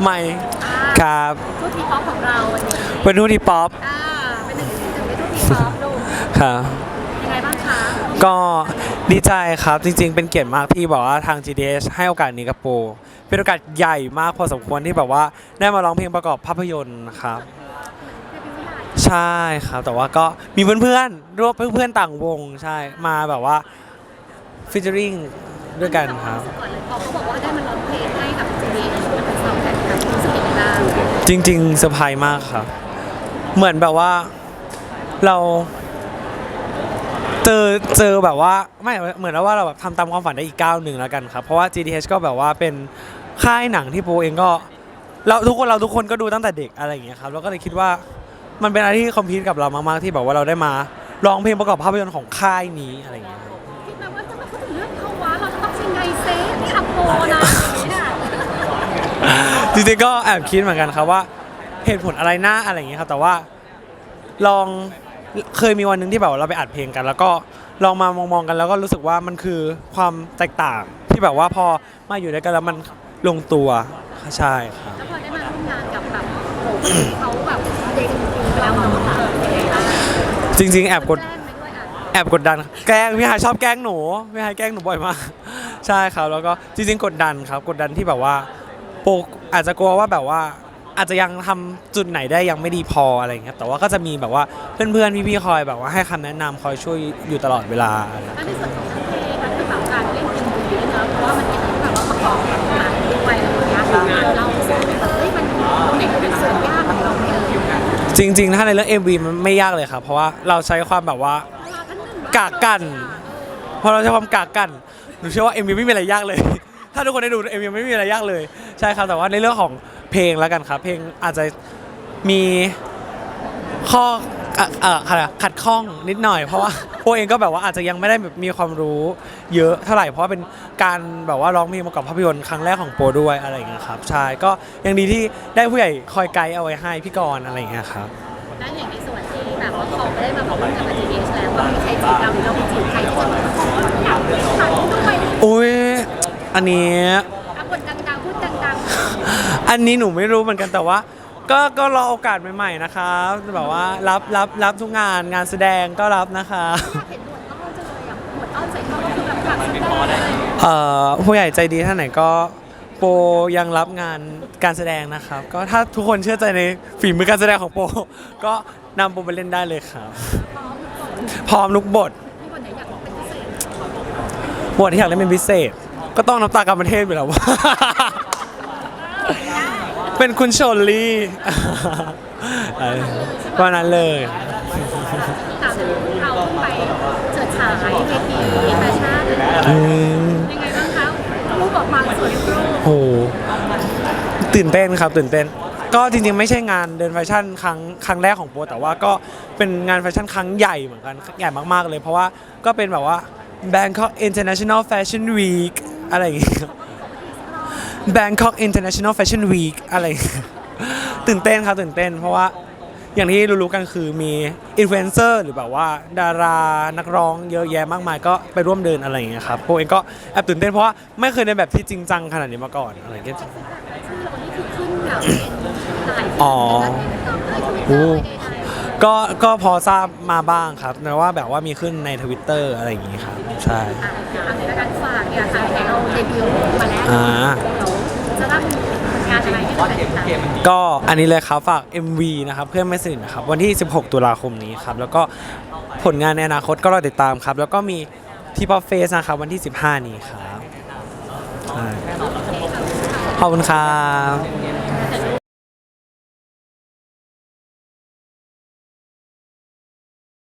ใหม่ครับทูตทีป๊อปของเราวันนี้เป็นทูตที่ป๊อปอ่าเป็นหนึ่งหนึ่งในทูตทีป๊อปลูกครับยังไงบ้างคะก็ดีใจครับจริง ๆ เป็นเกียรติมากที่บอกว่าทาง GDS ให้โอกาสนี้กับโปรเป็นโอกาสใหญ่มากพอสมควรที่แบบว่าได้มาร้องเพลงประกอบภาพยนตร์ครับ ใช่ครับแต่ว่าก็มีเพื่อนๆร่วมเพื่อนๆต่างวงใช่มาแบบว่าฟิชเชอริง ด้วยกันครับ ก่อนเลยพอเขาบอกว่าได้มาร้องเพลงให้กับ JDH มันเป็นซาวด์แทร็กกับรู้สึกยังไงบ้างจริงๆเซอร์ไพรส์มากครับ เหมือนแบบว่าเราเจอเจอแบบว่าไม่เหมือนว่าเราแบบทำตามความฝันได้อีกก้าวหนึ่งแล้วกันครับ เพราะว่า GTH ก็แบบว่าเป็นค่ายหนังที่โปเองก็เราทุกคนเราทุกคนก็ดูตั้งแต่เด็กอะไรอย่างเงี้ยครับแล้วก็เลยคิดว่ามันเป็นอะไรที่คอมพิวกับเรามากๆที่แบบว่าเราได้มาร้องเพลงประกอบภาพยนตร์ของค่ายนี้อะไรอย่างเงี้ยครับ ซที่อัปโปนะอย่างนี้น่ะจริงๆก็แอบคิดเหมือนกันครับว่าเหตุผลอะไรหน้าอะไรอย่างเงี้ยครับ แต่ว่าลองเคยมีวันหนึ่งที่แบบว่าเราไปอัดเพลงกัน แล้วก็ลองมามองๆกันแล้วก็รู้สึกว่ามันคือความแตกต่างที่แบบว่าพอมาอยู่ด้วยกันแล้วมันลงตัวใช่ครับแล้วพอได้มาร่วมงานกับแบบโอ้โหเขาแบบเด็กจริงๆไปแล้วเราค่ะเป็นไงบ้างจริง ๆ แอบกดแกล้งไปด้วยอะแอบกดดัน แกล้งพี่ฮายชอบแกล้งหนูพี่ฮายแกล้งหนูบ่อยมาก ใช่ครับแล้วก็จริงๆกดดันครับ กดดันที่แบบว่าโปกอาจจะกลัวว่าแบบว่าอาจจะยังทำจุดไหนได้ยังไม่ดีพออะไรอย่างเงี้ยแต่ว่าก็จะมีแบบว่าเพื่อนๆพี่ๆคอยแบบว่าให้คำแนะนำคอยช่วยอยู่ตลอดเวลา แล้วในส่วนของเพลงมันคือแบบการเล่นดนตรีด้วยเนะเพราะว่ามันเป็นแบบว่าประกอบหนังด้วยอะไรอย่างเงี้ยเรารู้สึกว่าเฮ้ยมันตรงไหนมันเป็นส่วนยากของเราเนี่ยจริงๆ ถ้าในเรื่อง MV มันไม่ยากเลยครับ เพราะว่าเราใช้ความแบบว่า กากกัน พอเราใช้ความกากกัน หนูเชื่อว่า MV ไม่มีอะไรยากเลย ถ้าทุกคนได้ดู MV ไม่มีอะไรยากเลย ใช่ครับแต่ว่าในเรื่องของเพลงแล้วกันครับ เพลงอาจจะมีข้อเอ่อเอ่อขัดขัดข้องนิดหน่อย เพราะว่าโปเองก็แบบว่าอาจจะยังไม่ได้แบบมีความรู้เยอะเท่าไหร่เพราะว่าเป็นการแบบว่าร้องเพลงประกอบภาพยนตร์ครั้งแรกของโปด้วยอะไรอย่างเงี้ยครับใช่ก็ยังดีที่ได้ผู้ใหญ่คอยไกด์เอาไว้ให้พี่กรณ์อะไรอย่างเงี้ยครับนั่นอย่างในส่วนที่แบบว่าพอไม่ได้มาบอกว่ากับ GDS แล้วว่ามีใครจีบเราหรือเราไปจีบใครที่จะมาขออยากเป็นฉันด้วย อุ้ย อันนี้อะคนดังๆพูดดังอันนี้หนูไม่รู้เหมือนกันแต่ว่า ก็ก็รอโอกาสใหม่ๆนะครับแบบว่ารับรับรับทุกงานงานแสดงก็รับนะคะๆเห็นหนวดอ้อนจังเลยอะหนวดอ้อนใส่เข้าก็คือแบบอยากแสดงอะไรอย่างเงี้ยเอ่อผู้ใหญ่ใจดีท่านไหนก็โปรยังรับงานการแสดงนะครับ ก็ถ้าทุกคนเชื่อใจในฝีมือการแสดงของโปรก็นำโปรไปเล่นได้เลยครับ พร้อมทุกบทมีคนไหนอยากเป็นพิเศษบทที่อยากเล่นเป็นพิเศษ ก็ต้องน้ำตากรรมเทพอยู่แล้วว่า เป็นคุณโชลลี่เออก็นั้นเลย ถามถึงเราเพิ่งไปเฉิดฉายเวทีแฟชั่นอืมยังไงบ้างคะรูปออกมาสวยรูปโหตื่นเต้นครับตื่นเต้น ก็จริงๆ ไม่ใช่งานเดินแฟชั่นครั้งครั้งแรกของโปรแต่ว่าก็เป็นงานแฟชั่นครั้งใหญ่เหมือนกันใหญ่มากๆเลย เพราะว่าก็เป็นแบบว่า Bangkok International Fashion Week อะไรอย่างเงี้ย Bangkok International Fashion Week อะไรอย่างเงี้ยตื่นเต้นครับตื่นเต้น เพราะว่าอย่างที่รู้ๆกันคือมีอินฟลูเอนเซอร์หรือแบบว่า ดารานักร้องเยอะแยะมากมายก็ไปร่วมเดินอะไรอย่างเงี้ยครับโปรเองก็แอบตื่นเต้นเพราะว่าไม่เคยเดินแบบที่จริงจังขนาดนี้มาก่อนอะไรอย่างเงี้ยชื่อเรานี่คือขึ้นแบบเป็นหลายอ๋อโอ้ก็ก็พอทราบมาบ้างครับแต่ว่าแบบว่ามีขึ้นในทวิตเตอร์อะไรอย่างงี้ครับใช่อะเอาในการฝา กเนี่ยค่ะไหนเราเดบิวต์มาแล้วอ่าเดี๋ยวจะรับงานอะไรให้เราติดตามก็อันนี้เลยครับฝาก MV นะครับเพื่อนไม่สนิทนะครับวันที่ 16 ตุลาคมนี้ครับแล้วก็ผลงานในอนาคตก็รอติดตามครับ แล้วก็มีที่ป๊อปเฟสนะครับวันที่ 15 นี้ครับใช่ขอบคุณครับ